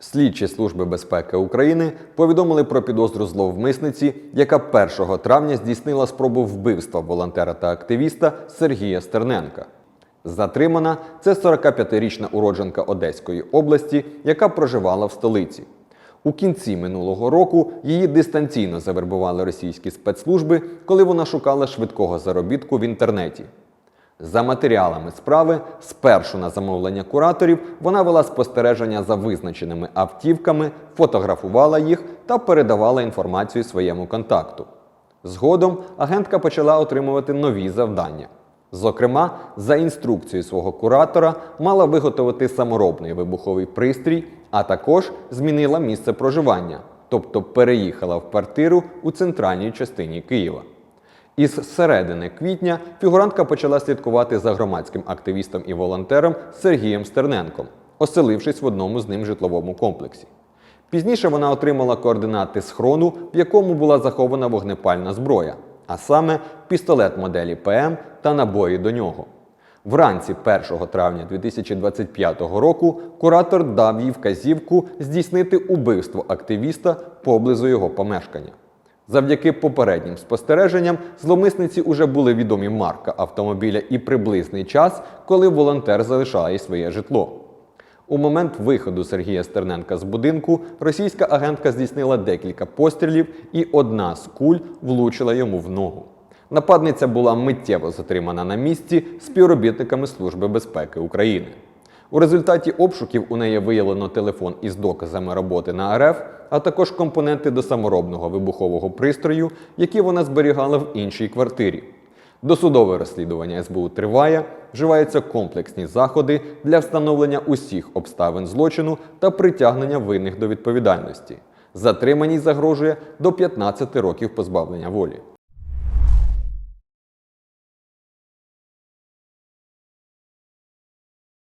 Слідчі Служби безпеки України повідомили про підозру зловмисниці, яка 1 травня здійснила спробу вбивства волонтера та активіста Сергія Стерненка. Затримана це 45-річна уродженка Одеської області, яка проживала в столиці. У кінці минулого року її дистанційно завербували російські спецслужби, коли вона шукала швидкого заробітку в інтернеті. За матеріалами справи, спершу на замовлення кураторів, вона вела спостереження за визначеними автівками, фотографувала їх та передавала інформацію своєму контакту. Згодом агентка почала отримувати нові завдання. Зокрема, за інструкцією свого куратора мала виготовити саморобний вибуховий пристрій, а також змінила місце проживання, тобто переїхала в квартиру у центральній частині Києва. Із середини квітня фігурантка почала слідкувати за громадським активістом і волонтером Сергієм Стерненком, оселившись в одному з ним житловому комплексі. Пізніше вона отримала координати схрону, в якому була захована вогнепальна зброя, а саме пістолет моделі ПМ та набої до нього. Вранці 1 травня 2025 року куратор дав їй вказівку здійснити убивство активіста поблизу його помешкання. Завдяки попереднім спостереженням зловмисниці уже були відомі марка автомобіля і приблизний час, коли волонтер залишає своє житло. У момент виходу Сергія Стерненка з будинку російська агентка здійснила декілька пострілів, і одна з куль влучила йому в ногу. Нападниця була миттєво затримана на місці співробітниками Служби безпеки України. У результаті обшуків у неї виявлено телефон із доказами роботи на РФ, а також компоненти до саморобного вибухового пристрою, які вона зберігала в іншій квартирі. Досудове розслідування СБУ триває, вживаються комплексні заходи для встановлення усіх обставин злочину та притягнення винних до відповідальності. Затриманій загрожує до 15 років позбавлення волі.